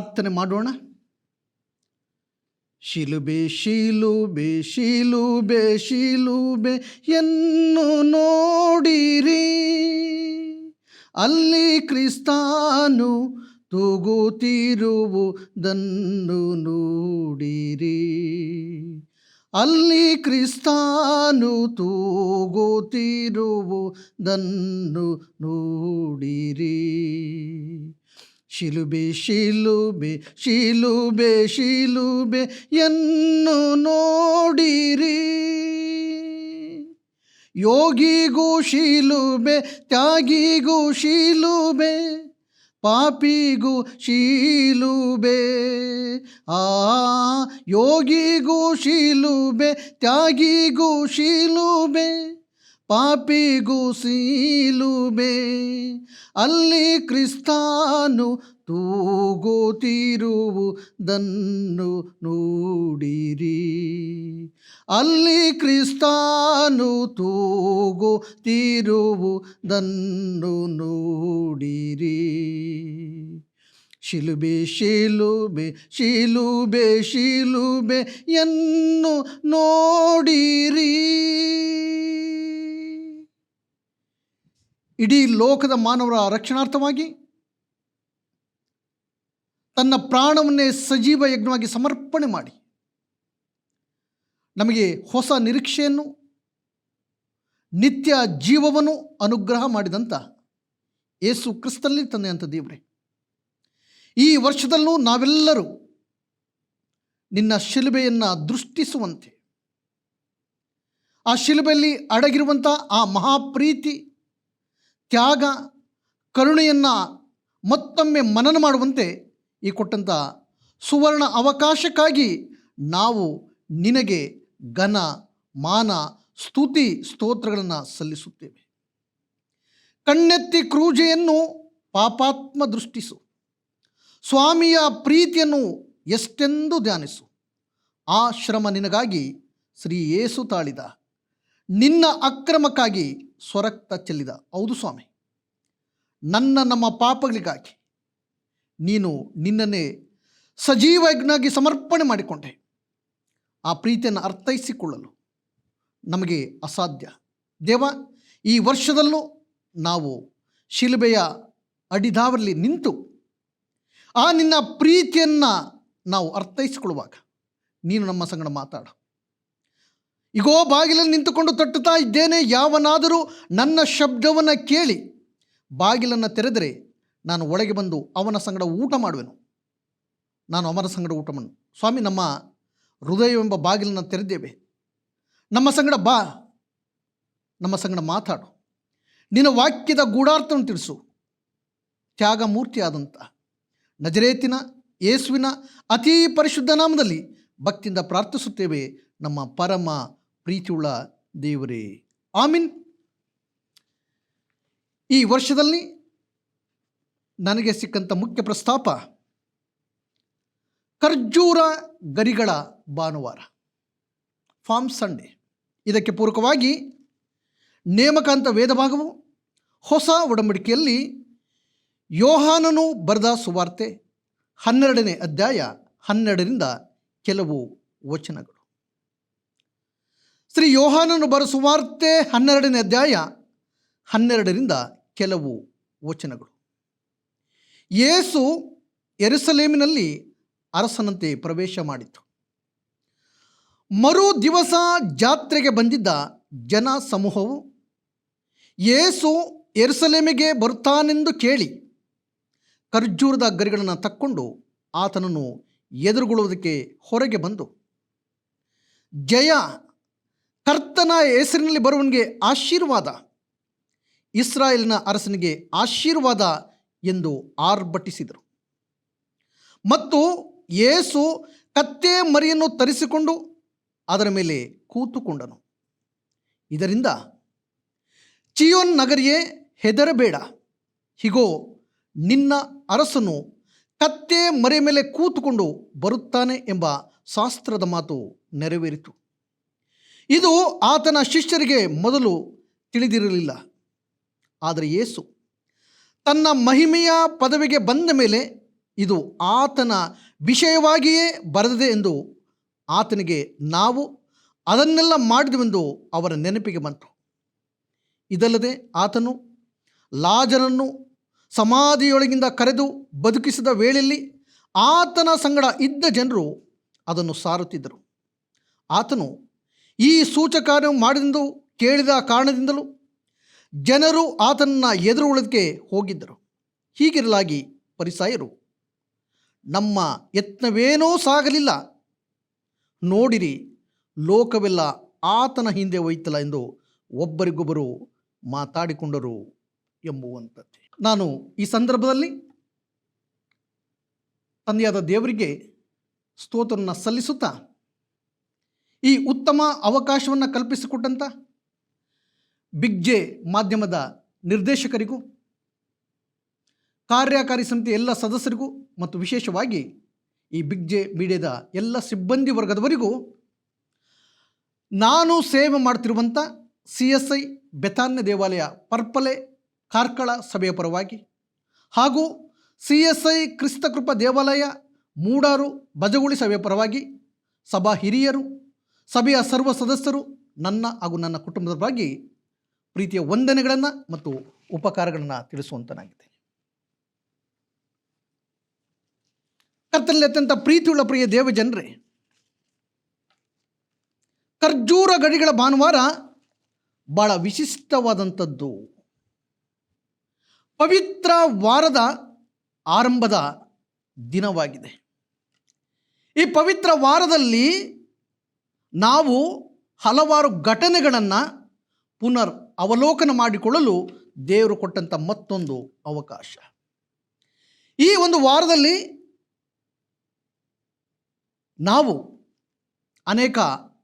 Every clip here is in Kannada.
ಪ್ರಾರ್ಥನೆ ಮಾಡೋಣ? ಶಿಲುಬೆ ಶಿಲುಬೆ ಶಿಲುಬೆ ಶಿಲುಬೆ, ಎನ್ನು ನೋಡಿರಿ. ಅಲ್ಲಿ ಕ್ರಿಸ್ತಾನು ತೂಗುತ್ತಿರುವುದನ್ನು ನೋಡಿರಿ. ಅಲ್ಲಿ ಕ್ರಿಸ್ತಾನು ತೂಗುತ್ತಿರುವುದನ್ನು ನೋಡಿರಿ. ಶಿಲುಬೆ ಶಿಲುಬೆ ಶಿಲುಬೆ ಶಿಲುಬೆ ಎನ್ನು ನೋಡಿರಿ. ಯೋಗಿಗೂ ಶಿಲುಬೆ, ತ್ಯಾಗಿಗೂ ಶಿಲುಬೆ, ಪಾಪಿಗೂ ಶಿಲುಬೆ. ಆ ಯೋಗಿಗೂ ಶಿಲುಬೆ, ತ್ಯಾಗಿಗೂ ಶಿಲುಬೆ. ಪಾಪಿಗೂ ಸೀಲುಬೆ ಅಲ್ಲಿ ಕ್ರಿಸ್ತಾನು ತೂಗುತ್ತಿರುವುದನ್ನು ನೋಡಿರಿ. ಅಲ್ಲಿ ಕ್ರಿಸ್ತಾನು ತೂಗುತ್ತಿರುವುದನ್ನು ನೋಡಿರಿ. ಶಿಲುಬೆ ಶಿಲುಬೆ ಶಿಲುಬೆ ಶಿಲುಬೆ ಎನ್ನು ನೋಡಿರಿ. ಇಡೀ ಲೋಕದ ಮಾನವರ ರಕ್ಷಣಾರ್ಥವಾಗಿ, ತನ್ನ ಪ್ರಾಣವನ್ನೇ ಸಜೀವ ಯಜ್ಞವಾಗಿ ಸಮರ್ಪಣೆ ಮಾಡಿ. ನಮಗೆ ಹೊಸ ನಿರೀಕ್ಷೆಯನ್ನು, ನಿತ್ಯ ಜೀವವನ್ನು ಅನುಗ್ರಹ ಮಾಡಿದಂಥ ಯೇಸು ಕ್ರಿಸ್ತಲ್ಲಿ ತಂದೆಯಂಥ ದೇವರೇ, ಈ ವರ್ಷದಲ್ಲೂ ನಾವೆಲ್ಲರೂ ನಿನ್ನ ಶಿಲುಬೆಯನ್ನು ದೃಷ್ಟಿಸುವಂತೆ, ಆ ಶಿಲುಬೆಯಲ್ಲಿ ಅಡಗಿರುವಂಥ ಆ ಮಹಾಪ್ರೀತಿ ತ್ಯಾಗ, ಕರುಣೆಯನ್ನು ಮತ್ತೊಮ್ಮೆ ಮನನ ಮಾಡುವಂತೆ ಈ ಕೊಟ್ಟಂಥ ಸುವರ್ಣ ಅವಕಾಶಕ್ಕಾಗಿ ನಾವು ನಿನಗೆ ಘನ, ಮಾನ, ಸ್ತುತಿ ಸ್ತೋತ್ರಗಳನ್ನು ಸಲ್ಲಿಸುತ್ತೇವೆ. ಕಣ್ಣೆತ್ತಿ ಕ್ರೂಜೆಯನ್ನು ಪಾಪಾತ್ಮ ದೃಷ್ಟಿಸು. ಸ್ವಾಮಿಯ ಪ್ರೀತಿಯನ್ನು ಎಷ್ಟೆಂದು ಧ್ಯಾನಿಸು. ಆ ಶ್ರಮ ನಿನಗಾಗಿ ಶ್ರೀ ಯೇಸು ತಾಳಿದ. ನಿನ್ನ ಅಕ್ರಮಕ್ಕಾಗಿ ಸ್ವರಕ್ತ ಚೆಲ್ಲಿದ. ಹೌದು ಸ್ವಾಮಿ. ನನ್ನ ನಮ್ಮ ಪಾಪಗಳಿಗಾಗಿ ನೀನು ನಿನ್ನನ್ನೇ ಸಜೀವಜ್ಞಾಗಿ ಸಮರ್ಪಣೆ ಮಾಡಿಕೊಂಡೆ. ಆ ಪ್ರೀತಿಯನ್ನು ಅರ್ಥೈಸಿಕೊಳ್ಳಲು ನಮಗೆ ಅಸಾಧ್ಯ. ದೇವ, ಈ ವರ್ಷದಲ್ಲೂ ನಾವು ಶಿಲುಬೆಯ ಅಡಿದಾವರಲ್ಲಿ ನಿಂತು ಆ ನಿನ್ನ ಪ್ರೀತಿಯನ್ನು ನಾವು ಅರ್ಥೈಸಿಕೊಳ್ಳುವಾಗ ನೀನು ನಮ್ಮ ಸಂಗಡ ಮಾತಾಡು. ಇಗೋ, ಬಾಗಿಲಲ್ಲಿ ನಿಂತುಕೊಂಡು ತಟ್ಟುತ್ತಾ ಇದ್ದೇನೆ. ಯಾವನಾದರೂ ನನ್ನ ಶಬ್ದವನ್ನು ಕೇಳಿ, ಬಾಗಿಲನ್ನು ತೆರೆದರೆ ನಾನು ಒಳಗೆ ಬಂದು ಅವನ ಸಂಗಡ ಊಟ ಮಾಡುವೆನು. ನಾನು ಅವನ ಸಂಗಡ ಊಟ ಮಾಡು ಸ್ವಾಮಿ, ನಮ್ಮ ಹೃದಯವೆಂಬ ಬಾಗಿಲನ್ನು ತೆರೆದೇವೆ ನಮ್ಮ ಸಂಗಡ ಬಾ, ನಮ್ಮ ಸಂಗಡ ಮಾತಾಡು. ನಿನ್ನ ವಾಕ್ಯದ ಗೂಢಾರ್ಥವನ್ನು ತಿಳಿಸು. ತ್ಯಾಗ ಮೂರ್ತಿಯಾದಂಥ ನಜರೇತಿನ, ಯೇಸುವಿನ ಅತೀ ಪರಿಶುದ್ಧ ನಾಮದಲ್ಲಿ ಭಕ್ತಿಯಿಂದ ಪ್ರಾರ್ಥಿಸುತ್ತೇವೆ. ನಮ್ಮ ಪರಮ ಪ್ರೀತಿಯುಳ್ಳ ದೇವರೇ. ಆಮೀನ್. ಈ ವರ್ಷದಲ್ಲಿ ನನಗೆ ಸಿಕ್ಕಂಥ ಮುಖ್ಯ ಪ್ರಸ್ತಾಪ, ಖರ್ಜೂರ ಗರಿಗಳ ಭಾನುವಾರ ಫಾರ್ಮ್ ಸಂಡೇ. ಇದಕ್ಕೆ ಪೂರಕವಾಗಿ ನೇಮಕಾಂತ ವೇದಭಾಗವು ಹೊಸ ಒಡಂಬಡಿಕೆಯಲ್ಲಿ ಯೋಹಾನನು ಬರೆದ ಸುವಾರ್ತೆ ಹನ್ನೆರಡನೇ ಅಧ್ಯಾಯ ಹನ್ನೆರಡರಿಂದ ಕೆಲವು ವಚನಗಳು. ಶ್ರೀ ಯೋಹಾನನು ಬರೆಸುವಾರ್ತೆ ಹನ್ನೆರಡನೇ ಅಧ್ಯಾಯ ಹನ್ನೆರಡರಿಂದ ಕೆಲವು ವಚನಗಳು. ಯೇಸು ಎರುಸಲೇಮಿನಲ್ಲಿ ಅರಸನಂತೆ ಪ್ರವೇಶ ಮಾಡಿತು. ಮರು ದಿವಸ ಜಾತ್ರೆಗೆ ಬಂದಿದ್ದ ಜನ ಸಮೂಹವು ಯೇಸು ಎರುಸಲೇಮಿಗೆ ಬರುತ್ತಾನೆಂದು ಕೇಳಿ ಖರ್ಜೂರದ ಗರಿಗಳನ್ನು ತಕ್ಕೊಂಡು ಆತನನ್ನು ಎದುರುಗೊಳ್ಳುವುದಕ್ಕೆ ಹೊರಗೆ ಬಂದು ಜಯ ಕರ್ತನ ಹೆಸರಿನಲ್ಲಿ ಬರುವನಿಗೆ ಆಶೀರ್ವಾದ. ಇಸ್ರಾಯೇಲಿನ ಅರಸನಿಗೆ ಆಶೀರ್ವಾದ ಎಂದು ಆರ್ಭಟಿಸಿದರು. ಮತ್ತು ಯೇಸು ಕತ್ತೆ ಮರಿಯನ್ನು ತರಿಸಿಕೊಂಡು ಅದರ ಮೇಲೆ ಕೂತುಕೊಂಡನು. ಇದರಿಂದ ಚಿಯೋನ್ ನಗರಿಯೇ ಹೆದರಬೇಡ. ಹೀಗೋ, ನಿನ್ನ ಅರಸನು ಕತ್ತೆ ಮರೆ ಮೇಲೆ ಕೂತುಕೊಂಡು ಬರುತ್ತಾನೆ ಎಂಬ ಶಾಸ್ತ್ರದ ಮಾತು ನೆರವೇರಿತು. ಇದು ಆತನ ಶಿಷ್ಯರಿಗೆ ಮೊದಲು ತಿಳಿದಿರಲಿಲ್ಲ. ಆದರೆ ಯೇಸು ತನ್ನ ಮಹಿಮೆಯ ಪದವಿಗೆ ಬಂದ ಮೇಲೆ ಇದು ಆತನ ವಿಷಯವಾಗಿಯೇ ಬರೆದಿದೆ ಎಂದು ಆತನಿಗೆ ನಾವು ಅದನ್ನೆಲ್ಲ ಮಾಡಿದೆವೆಂದು ಅವರ ನೆನಪಿಗೆ ಬಂತು. ಇದಲ್ಲದೆ ಆತನು ಲಾಜನನ್ನು ಸಮಾಧಿಯೊಳಗಿಂದ ಕರೆದು ಬದುಕಿಸಿದ ವೇಳೆಯಲ್ಲಿ ಆತನ ಸಂಗಡ ಇದ್ದ ಜನರು ಅದನ್ನು ಸಾರುತ್ತಿದ್ದರು. ಆತನು ಈ ಸೂಚಕಾರ್ಯ ಮಾಡಿದೆಂದು ಕೇಳಿದ ಕಾರಣದಿಂದಲೂ ಜನರು ಆತನನ್ನು ಎದುರುಗೊಳ್ಳೋದಕ್ಕೆ ಹೋಗಿದ್ದರು. ಹೀಗಿರಲಾಗಿ ಪರಿಸಾಯರು, ನಮ್ಮ ಯತ್ನವೇನೂ ಸಾಗಲಿಲ್ಲ. ನೋಡಿರಿ, ಲೋಕವೆಲ್ಲ ಆತನ ಹಿಂದೆ ಒಯ್ತಲ್ಲ ಎಂದು ಒಬ್ಬರಿಗೊಬ್ಬರು ಮಾತಾಡಿಕೊಂಡರು ಎಂಬುವಂಥದ್ದು. ನಾನು ಈ ಸಂದರ್ಭದಲ್ಲಿ ತಂದೆಯಾದ ದೇವರಿಗೆ ಸ್ತೋತ್ರನ ಸಲ್ಲಿಸುತ್ತಾ ಈ ಉತ್ತಮ ಅವಕಾಶವನ್ನು ಕಲ್ಪಿಸಿಕೊಟ್ಟಂಥ ಬಿಗ್ ಜೆ ಮಾಧ್ಯಮದ ನಿರ್ದೇಶಕರಿಗೂ, ಕಾರ್ಯಕಾರಿ ಸಮಿತಿ ಎಲ್ಲ ಸದಸ್ಯರಿಗೂ ಮತ್ತು ವಿಶೇಷವಾಗಿ ಈ ಬಿಗ್ ಜೆ ಮೀಡಿಯಾದ ಎಲ್ಲ ಸಿಬ್ಬಂದಿ ವರ್ಗದವರಿಗೂ ನಾನು ಸೇವೆ ಮಾಡ್ತಿರುವಂಥ ಸಿ ಎಸ್ ಐ ಬೆತಾನ್ಯ ದೇವಾಲಯ ಪರ್ಪಲೆ ಕಾರ್ಕಳ ಸಭೆಯ ಪರವಾಗಿ ಹಾಗೂ ಸಿ ಎಸ್ ಐ ಕ್ರಿಸ್ತಕೃಪ ದೇವಾಲಯ ಮೂಡಾರು ಬಜಗುಳಿ ಸಭೆಯ ಪರವಾಗಿ ಸಭಾ ಹಿರಿಯರು ಸಭೆಯ ಸರ್ವ ಸದಸ್ಯರು ನನ್ನ ಹಾಗೂ ನನ್ನ ಕುಟುಂಬದ ಬಗ್ಗೆ ಪ್ರೀತಿಯ ವಂದನೆಗಳನ್ನು ಮತ್ತು ಉಪಕಾರಗಳನ್ನು ತಿಳಿಸುವಂತನಾಗಿದ್ದೇನೆ. ಕರ್ತನಲ್ಲಿ ಅತ್ಯಂತ ಪ್ರೀತಿಯುಳ್ಳ ಪ್ರಿಯ ದೇವ ಜನರೇ, ಖರ್ಜೂರ ಗಡಿಗಳ ಭಾನುವಾರ ಭಾಳ ವಿಶಿಷ್ಟವಾದಂಥದ್ದು. ಪವಿತ್ರ ವಾರದ ಆರಂಭದ ದಿನವಾಗಿದೆ. ಈ ಪವಿತ್ರ ವಾರದಲ್ಲಿ ನಾವು ಹಲವಾರು ಘಟನೆಗಳನ್ನು ಪುನರ್ ಅವಲೋಕನ ಮಾಡಿಕೊಳ್ಳಲು ದೇವರು ಕೊಟ್ಟಂಥ ಮತ್ತೊಂದು ಅವಕಾಶ. ಈ ಒಂದು ವಾರದಲ್ಲಿ ನಾವು ಅನೇಕ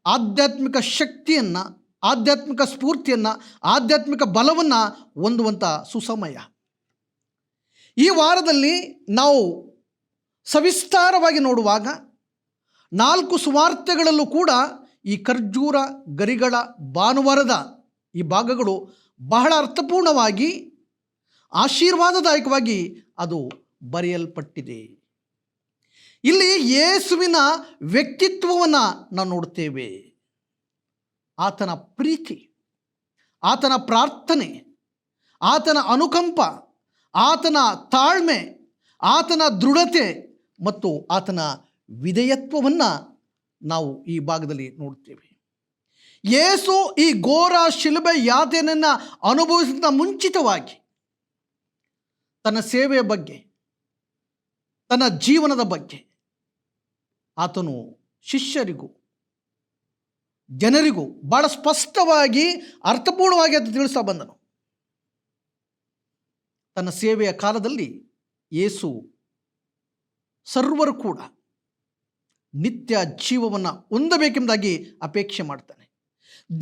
ಆಧ್ಯಾತ್ಮಿಕ ಶಕ್ತಿಯನ್ನು, ಆಧ್ಯಾತ್ಮಿಕ ಸ್ಫೂರ್ತಿಯನ್ನು, ಆಧ್ಯಾತ್ಮಿಕ ಬಲವನ್ನು ಹೊಂದುವಂಥ ಸುಸಮಯ. ಈ ವಾರದಲ್ಲಿ ನಾವು ಸವಿಸ್ತಾರವಾಗಿ ನೋಡುವಾಗ ನಾಲ್ಕು ಸುವಾರ್ತೆಗಳಲ್ಲೂ ಕೂಡ ಈ ಖರ್ಜೂರ ಗರಿಗಳ ಭಾನುವಾರದ ಈ ಭಾಗಗಳು ಬಹಳ ಅರ್ಥಪೂರ್ಣವಾಗಿ ಆಶೀರ್ವಾದದಾಯಕವಾಗಿ ಅದು ಬರೆಯಲ್ಪಟ್ಟಿದೆ. ಇಲ್ಲಿ ಯೇಸುವಿನ ವ್ಯಕ್ತಿತ್ವವನ್ನು ನಾವು ನೋಡ್ತೇವೆ. ಆತನ ಪ್ರೀತಿ, ಆತನ ಪ್ರಾರ್ಥನೆ, ಆತನ ಅನುಕಂಪ, ಆತನ ತಾಳ್ಮೆ, ಆತನ ದೃಢತೆ ಮತ್ತು ಆತನ ವಿಧೇಯತ್ವವನ್ನು ನಾವು ಈ ಭಾಗದಲ್ಲಿ ನೋಡ್ತೇವೆ. ಯೇಸು ಈ ಘೋರ ಶಿಲುಬೆ ಯಾತನೆಯನ್ನು ಅನುಭವಿಸಿದ ಮುಂಚಿತವಾಗಿ ತನ್ನ ಸೇವೆಯ ಬಗ್ಗೆ, ತನ್ನ ಜೀವನದ ಬಗ್ಗೆ ಆತನು ಶಿಷ್ಯರಿಗೂ, ಜನರಿಗೂ ಭಾಳ ಸ್ಪಷ್ಟವಾಗಿ, ಅರ್ಥಪೂರ್ಣವಾಗಿ ಅದು ತಿಳಿಸ್ತಾ ಬಂದನು. ತನ್ನ ಸೇವೆಯ ಕಾಲದಲ್ಲಿ ಯೇಸು ಸರ್ವರು ಕೂಡ ನಿತ್ಯ ಜೀವವನ್ನು ಹೊಂದಬೇಕೆಂಬುದಾಗಿ ಅಪೇಕ್ಷೆ ಮಾಡ್ತಾನೆ.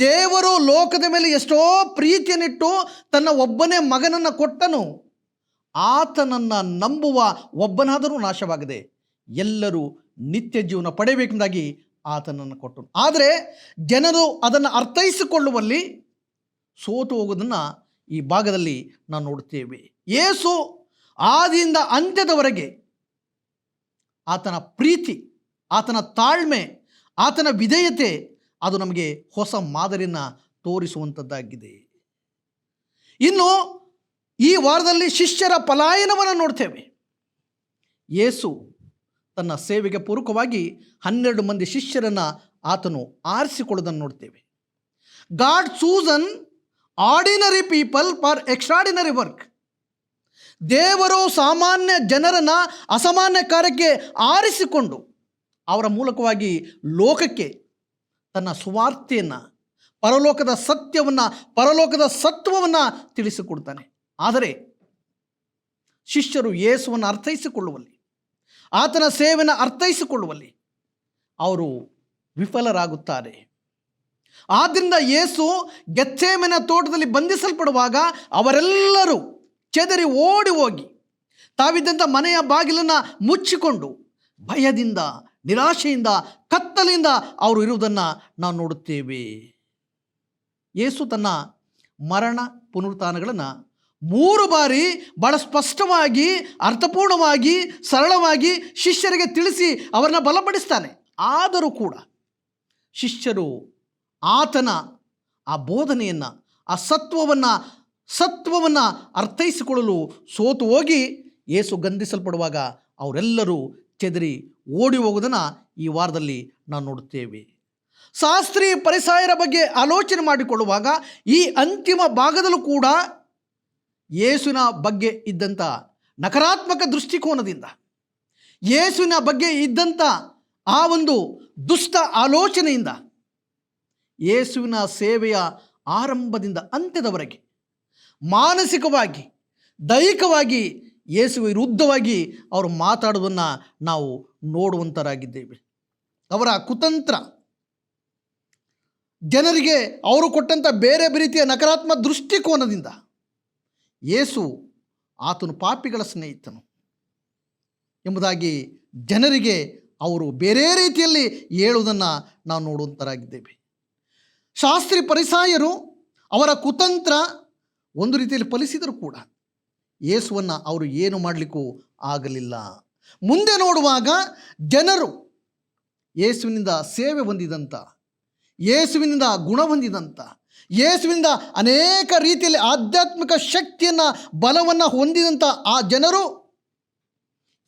ದೇವರು ಲೋಕದ ಮೇಲೆ ಎಷ್ಟೋ ಪ್ರೀತಿಯನ್ನಿಟ್ಟು ತನ್ನ ಒಬ್ಬನೇ ಮಗನನ್ನು ಕೊಟ್ಟನು. ಆತನನ್ನು ನಂಬುವ ಒಬ್ಬನಾದರೂ ನಾಶವಾಗದೆ ಎಲ್ಲರೂ ನಿತ್ಯ ಜೀವನ ಪಡೆಯಬೇಕೆಂದಾಗಿ ಆತನನ್ನು ಕೊಟ್ಟನು. ಆದರೆ ಜನರು ಅದನ್ನು ಅರ್ಥೈಸಿಕೊಳ್ಳುವಲ್ಲಿ ಸೋತು ಹೋಗೋದನ್ನು ಈ ಭಾಗದಲ್ಲಿ ನಾವು ನೋಡುತ್ತೇವೆ ಏಸು ಆದಿಯಿಂದ ಅಂತ್ಯದವರೆಗೆ ಆತನ ಪ್ರೀತಿ ಆತನ ತಾಳ್ಮೆ, ಆತನ ವಿಧೇಯತೆ, ಅದು ನಮಗೆ ಹೊಸ ಮಾದರಿಯನ್ನು ತೋರಿಸುವಂಥದ್ದಾಗಿದೆ ಇನ್ನು ಈ ವಾರದಲ್ಲಿ ಶಿಷ್ಯರ ಪಲಾಯನವನ್ನು ನೋಡ್ತೇವೆ. ಯೇಸು ತನ್ನ ಸೇವೆಗೆ ಪೂರಕವಾಗಿ ಹನ್ನೆರಡು ಮಂದಿ ಶಿಷ್ಯರನ್ನು ಆತನು ಆರಿಸಿಕೊಳ್ಳೋದನ್ನು ನೋಡ್ತೇವೆ. God chosen ordinary people for extraordinary work. ದೇವರು ಸಾಮಾನ್ಯ ಜನರನ್ನು ಅಸಾಮಾನ್ಯ ಕಾರ್ಯಕ್ಕೆ ಆರಿಸಿಕೊಂಡು ಅವರ ಮೂಲಕವಾಗಿ ಲೋಕಕ್ಕೆ ತನ್ನ ಸುವಾರ್ತೆಯನ್ನು, ಪರಲೋಕದ ಸತ್ಯವನ್ನು, ಪರಲೋಕದ ಸತ್ವವನ್ನು ತಿಳಿಸಿಕೊಡ್ತಾನೆ. ಆದರೆ ಶಿಷ್ಯರು ಯೇಸುವನ್ನು ಅರ್ಥೈಸಿಕೊಳ್ಳುವಲ್ಲಿ, ಆತನ ಸೇವೆಯನ್ನು ಅರ್ಥೈಸಿಕೊಳ್ಳುವಲ್ಲಿ ಅವರು ವಿಫಲರಾಗುತ್ತಾರೆ. ಆದ್ದರಿಂದ ಯೇಸು ಗೆಚ್ಚೇಮನ ತೋಟದಲ್ಲಿ ಬಂಧಿಸಲ್ಪಡುವಾಗ ಅವರೆಲ್ಲರೂ ಚೆದರಿ ಓಡಿ ಹೋಗಿ, ತಾವಿದ್ದಂಥ ಮನೆಯ ಬಾಗಿಲನ್ನು ಮುಚ್ಚಿಕೊಂಡು ಭಯದಿಂದ ನಿರಾಶೆಯಿಂದ, ಕತ್ತಲಿಂದ ಅವರು ಇರುವುದನ್ನು ನಾವು ನೋಡುತ್ತೇವೆ. ಯೇಸು ತನ್ನ ಮರಣ ಪುನರುತ್ಥಾನಗಳನ್ನು ಮೂರು ಬಾರಿ ಬಹಳ ಸ್ಪಷ್ಟವಾಗಿ, ಅರ್ಥಪೂರ್ಣವಾಗಿ, ಸರಳವಾಗಿ ಶಿಷ್ಯರಿಗೆ ತಿಳಿಸಿ ಅವರನ್ನ ಬಲಪಡಿಸ್ತಾನೆ. ಆದರೂ ಕೂಡ ಶಿಷ್ಯರು ಆತನ ಆ ಬೋಧನೆಯನ್ನು, ಆ ಸತ್ವವನ್ನು ಸತ್ವವನ್ನು ಅರ್ಥೈಸಿಕೊಳ್ಳಲು ಸೋತು ಹೋಗಿ ಏಸು ಗಂಧಿಸಲ್ಪಡುವಾಗ ಅವರೆಲ್ಲರೂ ಚೆದರಿ ಓಡಿ ಹೋಗುವುದನ್ನು ಈ ವಾರದಲ್ಲಿ ನಾವು ನೋಡುತ್ತೇವೆ. ಶಾಸ್ತ್ರೀಯ ಪರಿಸಾಯರ ಬಗ್ಗೆ ಆಲೋಚನೆ ಮಾಡಿಕೊಳ್ಳುವಾಗ ಈ ಅಂತಿಮ ಭಾಗದಲ್ಲೂ ಕೂಡ ಯೇಸುವಿನ ಬಗ್ಗೆ ಇದ್ದಂಥ ನಕಾರಾತ್ಮಕ ದೃಷ್ಟಿಕೋನದಿಂದ, ಯೇಸುವಿನ ಬಗ್ಗೆ ಇದ್ದಂಥ ಆ ಒಂದು ದುಷ್ಟ ಆಲೋಚನೆಯಿಂದ, ಯೇಸುವಿನ ಸೇವೆಯ ಆರಂಭದಿಂದ ಅಂತ್ಯದವರೆಗೆ ಮಾನಸಿಕವಾಗಿ, ದೈಹಿಕವಾಗಿ ಯೇಸು ವಿರುದ್ಧವಾಗಿ ಅವರು ಮಾತಾಡುವುದನ್ನು ನಾವು ನೋಡುವಂತರಾಗಿದ್ದೇವೆ. ಅವರ ಕುತಂತ್ರ. ಜನರಿಗೆ ಅವರು ಕೊಟ್ಟಂಥ ಬೇರೆ ರೀತಿಯ ನಕಾರಾತ್ಮಕ ದೃಷ್ಟಿಕೋನದಿಂದ ಯೇಸು ಆತನು ಪಾಪಿಗಳ ಸ್ನೇಹಿತನು ಎಂಬುದಾಗಿ ಜನರಿಗೆ ಅವರು ಬೇರೆ ರೀತಿಯಲ್ಲಿ ಹೇಳುವುದನ್ನು ನಾವು ನೋಡುವಂತರಾಗಿದ್ದೇವೆ. ಶಾಸ್ತ್ರಿ ಪರಿಸಾಯರು ಅವರ ಕುತಂತ್ರ ಒಂದು ರೀತಿಯಲ್ಲಿ ಫಲಿಸಿದರೂ ಕೂಡ ಯೇಸುವನ್ನು ಅವರು ಏನು ಮಾಡಲಿಕ್ಕೂ ಆಗಲಿಲ್ಲ. ಮುಂದೆ ನೋಡುವಾಗ ಜನರು ಯೇಸುವಿನಿಂದ ಸೇವೆ ಹೊಂದಿದಂಥ ಯೇಸುವಿನಿಂದ ಗುಣ ಹೊಂದಿದಂಥ ಯೇಸುವಿನಿಂದ ಅನೇಕ ರೀತಿಯಲ್ಲಿ ಆಧ್ಯಾತ್ಮಿಕ ಶಕ್ತಿಯನ್ನು, ಬಲವನ್ನು ಹೊಂದಿದಂಥ ಆ ಜನರು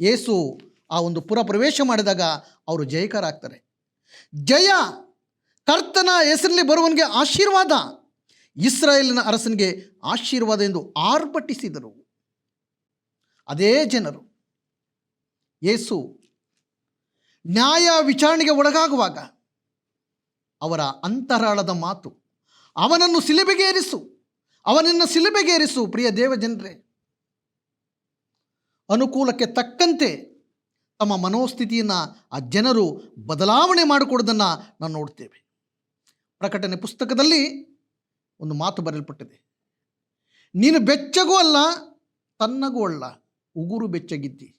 ಯೇಸು ಆ ಒಂದು ಪುರ ಪ್ರವೇಶ ಮಾಡಿದಾಗ ಅವರು ಜಯಕರಾಗ್ತಾರೆ. ಜಯ ಕರ್ತನ ಹೆಸರಲ್ಲಿ ಬರುವನಿಗೆ ಆಶೀರ್ವಾದ, ಇಸ್ರಾಯೇಲಿನ ಅರಸನಿಗೆ ಆಶೀರ್ವಾದ ಎಂದು ಆರ್ಭಟಿಸಿದರು. ಅದೇ ಜನರು. ಯೇಸು ನ್ಯಾಯ ವಿಚಾರಣೆಗೆ ಒಳಗಾಗುವಾಗ ಅವರ ಅಂತರಾಳದ ಮಾತು, ಅವನನ್ನು ಸಿಲುಬೆಗೇರಿಸು ಅವನನ್ನು ಸಿಲುಬೆಗೇರಿಸು ಪ್ರಿಯ ದೇವಜನರೇ. ಅನುಕೂಲಕ್ಕೆ ತಕ್ಕಂತೆ ತಮ್ಮ ಮನೋಸ್ಥಿತಿಯನ್ನು ಆ ಜನರು ಬದಲಾವಣೆ ಮಾಡಿಕೊಡೋದನ್ನು ನಾವು ನೋಡ್ತೇವೆ. ಪ್ರಕಟಣೆ ಪುಸ್ತಕದಲ್ಲಿ ಒಂದು ಮಾತು ಬರೆಯಲ್ಪಟ್ಟಿದೆ. ನೀನು ಬೆಚ್ಚಗೂ ಅಲ್ಲ, ತನ್ನಗೂ ಅಲ್ಲ. ಉಗುರು ಬೆಚ್ಚಗಿದ್ದಿ.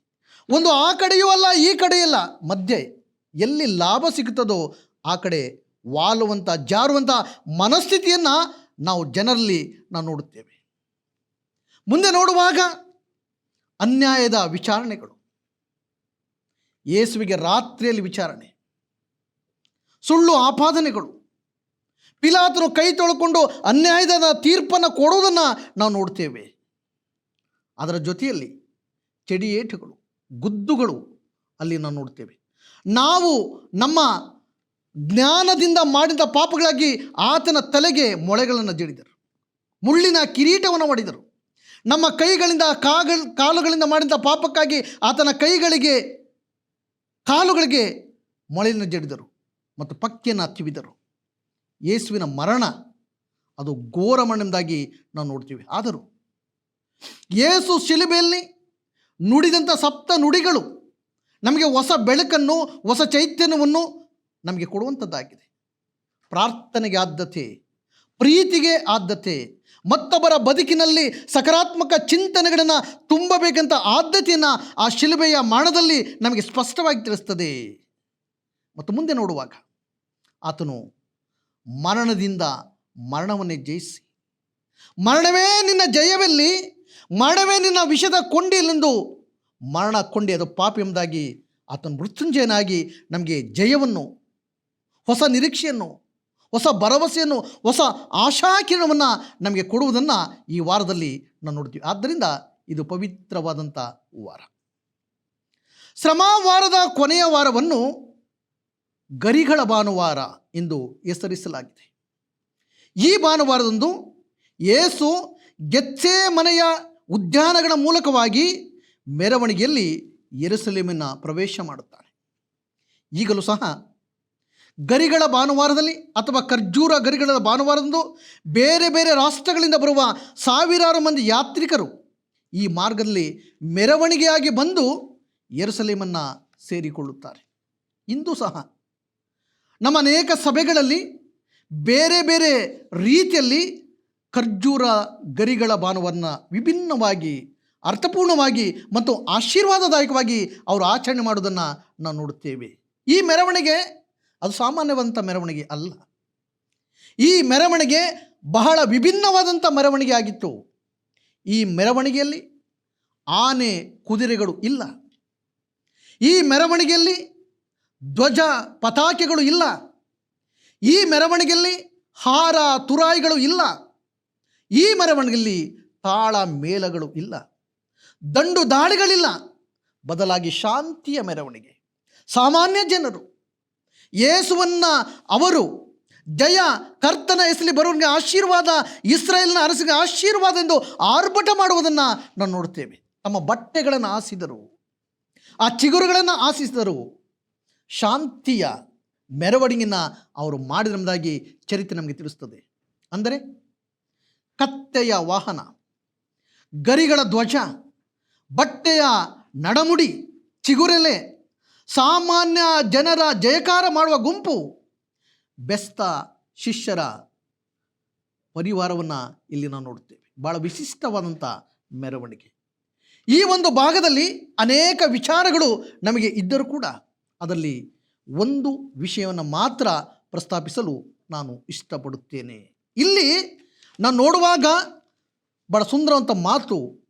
ಒಂದು ಆ ಕಡೆಯೂ ಅಲ್ಲ, ಈ ಕಡೆಯಲ್ಲ ಮಧ್ಯೆ ಎಲ್ಲಿ ಲಾಭ ಸಿಗುತ್ತದೋ ಆ ಕಡೆ ವಾಲುವಂಥ ಜಾರುವಂಥ ಮನಸ್ಥಿತಿಯನ್ನು ನಾವು ಜನರಲ್ಲಿ ನಾವು ನೋಡುತ್ತೇವೆ. ಮುಂದೆ ನೋಡುವಾಗ ಅನ್ಯಾಯದ ವಿಚಾರಣೆಗಳು. ಯೇಸುವಿಗೆ ರಾತ್ರಿಯಲ್ಲಿ ವಿಚಾರಣೆ. ಸುಳ್ಳು ಆಪಾದನೆಗಳು. ಪಿಲಾತನು ಕೈ ತೊಳ್ಕೊಂಡು ಅನ್ಯಾಯದ ತೀರ್ಪನ್ನು ಕೊಡುವುದನ್ನು ನಾವು ನೋಡ್ತೇವೆ. ಅದರ ಜೊತೆಯಲ್ಲಿ ಚೆಡಿಯೇಟುಗಳು ಗುದ್ದುಗಳು ಅಲ್ಲಿ ನಾವು ನೋಡ್ತೇವೆ ನಾವು ನಮ್ಮ ಜ್ಞಾನದಿಂದ ಮಾಡಿದ ಪಾಪಗಳಾಗಿ ಆತನ ತಲೆಗೆ ಮೊಳೆಗಳನ್ನು ಜಡಿದರು. ಮುಳ್ಳಿನ ಕಿರೀಟವನ್ನು ಮಾಡಿದರು. ನಮ್ಮ ಕೈಗಳಿಂದ ಕಾಗಳ ಕಾಲುಗಳಿಂದ ಮಾಡಿದ ಪಾಪಕ್ಕಾಗಿ ಆತನ ಕೈಗಳಿಗೆ, ಕಾಲುಗಳಿಗೆ ಮೊಳೆಯನ್ನು ಜಡಿದರು ಮತ್ತು ಪಕ್ಕಿಯನ್ನು ತಿವಿದರು ಯೇಸುವಿನ ಮರಣ ಅದು ಘೋರ ಮರಣದಾಗಿ ನಾವು ನೋಡ್ತೀವಿ. ಆದರೂ ಯೇಸು ಶಿಲುಬೆಯಲ್ಲಿ ನುಡಿದಂಥ ಸಪ್ತ ನುಡಿಗಳು ನಮಗೆ ಹೊಸ ಬೆಳಕನ್ನು, ಹೊಸ ಚೈತನ್ಯವನ್ನು ನಮಗೆ ಕೊಡುವಂಥದ್ದಾಗಿದೆ ಪ್ರಾರ್ಥನೆಗೆ ಆದ್ಯತೆ, ಪ್ರೀತಿಗೆ ಆದ್ಯತೆ, ಮತ್ತೊಬ್ಬರ ಬದುಕಿನಲ್ಲಿ ಸಕಾರಾತ್ಮಕ ಚಿಂತನೆಗಳನ್ನು ತುಂಬಬೇಕಂತ ಆದ್ಯತೆಯನ್ನು ಆ ಶಿಲುಬೆಯ ಮಾಡದಲ್ಲಿ ನಮಗೆ ಸ್ಪಷ್ಟವಾಗಿ ತಿಳಿಸ್ತದೆ. ಮತ್ತು ಮುಂದೆ ನೋಡುವಾಗ ಆತನು ಮರಣದಿಂದ ಮರಣವನ್ನೇ ಜಯಿಸಿ, ಮರಣವೇ ನಿನ್ನ ಜಯವೆಲ್ಲಿ? ಮರಣವೇ ನಿನ್ನ ವಿಷದ ಕೊಂಡಿಯಲೆಂದು ಮರಣ ಕೊಂಡಿ ಅದು ಪಾಪ ಎಂಬುದಾಗಿ ಆತನ ಮೃತ್ಯುಂಜಯನಾಗಿ ನಮಗೆ ಜಯವನ್ನು, ಹೊಸ ನಿರೀಕ್ಷೆಯನ್ನು, ಹೊಸ ಭರವಸೆಯನ್ನು, ಹೊಸ ಆಶಾಕಿರಣವನ್ನು ನಮಗೆ ಕೊಡುವುದನ್ನು ಈ ವಾರದಲ್ಲಿ ನಾವು ನೋಡ್ತೀವಿ. ಆದ್ದರಿಂದ ಇದು ಪವಿತ್ರವಾದಂಥ ವಾರ. ಶ್ರಮವಾರದ ಕೊನೆಯ ವಾರವನ್ನು ಗರಿಗಳ ಭಾನುವಾರ ಎಂದು ಹೆಸರಿಸಲಾಗಿದೆ. ಈ ಭಾನುವಾರದಂದು ಯೇಸು ಗೆಚ್ಚೆ ಮನೆಯ ಉದ್ಯಾನಗಳ ಮೂಲಕವಾಗಿ ಮೆರವಣಿಗೆಯಲ್ಲಿ ಯೆರೂಸಲೇಮಿನ ಪ್ರವೇಶ ಮಾಡುತ್ತಾನೆ. ಈಗಲೂ ಸಹ ಗರಿಗಳ ಭಾನುವಾರದಲ್ಲಿ ಅಥವಾ ಖರ್ಜೂರ ಗರಿಗಳ ಭಾನುವಾರದಂದು ಬೇರೆ ಬೇರೆ ರಾಷ್ಟ್ರಗಳಿಂದ ಬರುವ ಸಾವಿರಾರು ಮಂದಿ ಯಾತ್ರಿಕರು ಈ ಮಾರ್ಗದಲ್ಲಿ ಮೆರವಣಿಗೆಯಾಗಿ ಬಂದು ಎರುಸಲೇಮನ್ನು ಸೇರಿಕೊಳ್ಳುತ್ತಾರೆ. ಇಂದು ಸಹ ನಮ್ಮ ಅನೇಕ ಸಭೆಗಳಲ್ಲಿ ಬೇರೆ ಬೇರೆ ರೀತಿಯಲ್ಲಿ ಖರ್ಜೂರ ಗರಿಗಳ ಭಾನುವನ್ನು ವಿಭಿನ್ನವಾಗಿ, ಅರ್ಥಪೂರ್ಣವಾಗಿ ಮತ್ತು ಆಶೀರ್ವಾದದಾಯಕವಾಗಿ ಅವರು ಆಚರಣೆ ಮಾಡೋದನ್ನು ನಾವು ನೋಡುತ್ತೇವೆ. ಈ ಮೆರವಣಿಗೆ ಅದು ಸಾಮಾನ್ಯವಾದಂಥ ಮೆರವಣಿಗೆ ಅಲ್ಲ. ಈ ಮೆರವಣಿಗೆ ಬಹಳ ವಿಭಿನ್ನವಾದಂಥ ಮೆರವಣಿಗೆ ಆಗಿತ್ತು. ಈ ಮೆರವಣಿಗೆಯಲ್ಲಿ ಆನೆ, ಕುದುರೆಗಳು ಇಲ್ಲ. ಈ ಮೆರವಣಿಗೆಯಲ್ಲಿ ಧ್ವಜ ಪತಾಕೆಗಳು ಇಲ್ಲ. ಈ ಮೆರವಣಿಗೆಯಲ್ಲಿ ಹಾರ, ತುರಾಯಿಗಳು ಇಲ್ಲ. ಈ ಮೆರವಣಿಗೆಯಲ್ಲಿ ತಾಳ ಮೇಳಗಳು ಇಲ್ಲ, ದಂಡು ದಾಳಿಗಳಿಲ್ಲ. ಬದಲಾಗಿ ಶಾಂತಿಯ ಮೆರವಣಿಗೆ. ಸಾಮಾನ್ಯ ಜನರು, ಯೇಸುವನ್ನ ಅವರು, ಜಯ ಕರ್ತನ ಹೆಸಲಿ ಬರುವನಿಗೆ ಆಶೀರ್ವಾದ, ಇಸ್ರಾಯೇಲ್ನ ಅರಸಿಗೆ ಆಶೀರ್ವಾದ ಎಂದು ಆರ್ಭಟ ಮಾಡುವುದನ್ನು ನಾವು ನೋಡ್ತೇವೆ ತಮ್ಮ ಬಟ್ಟೆಗಳನ್ನು ಆಸಿದರು ಆ ಚಿಗುರುಗಳನ್ನು ಆಸಿಸಿದರು ಶಾಂತಿಯ ಮೆರವಣಿಗೆಯನ್ನು ಅವರು ಮಾಡಿದಂಬುದಾಗಿ ಚರಿತ್ರೆ ನಮಗೆ ತಿಳಿಸ್ತದೆ. ಅಂದರೆ ಕತ್ತೆಯ ವಾಹನ, ಗರಿಗಳ ಧ್ವಜ, ಬಟ್ಟೆಯ ನಡಮುಡಿ, ಚಿಗುರೆಲೆ, ಸಾಮಾನ್ಯ ಜನರ ಜಯಕಾರ ಮಾಡುವ ಗುಂಪು, ಬೆಸ್ತ ಶಿಷ್ಯರ ಪರಿವಾರವನ್ನು ಇಲ್ಲಿ ನಾವು ನೋಡುತ್ತೇವೆ. ಭಾಳ ವಿಶಿಷ್ಟವಾದಂಥ ಮೆರವಣಿಗೆ. ಈ ಒಂದು ಭಾಗದಲ್ಲಿ ಅನೇಕ ವಿಚಾರಗಳು ನಮಗೆ ಇದ್ದರೂ ಕೂಡ ಅದರಲ್ಲಿ ಒಂದು ವಿಷಯವನ್ನು ಮಾತ್ರ ಪ್ರಸ್ತಾಪಿಸಲು ನಾನು ಇಷ್ಟಪಡುತ್ತೇನೆ. ಇಲ್ಲಿ ನಾನು ನೋಡುವಾಗ ಬಹಳ ಸುಂದರವಂತ ಮಾತು.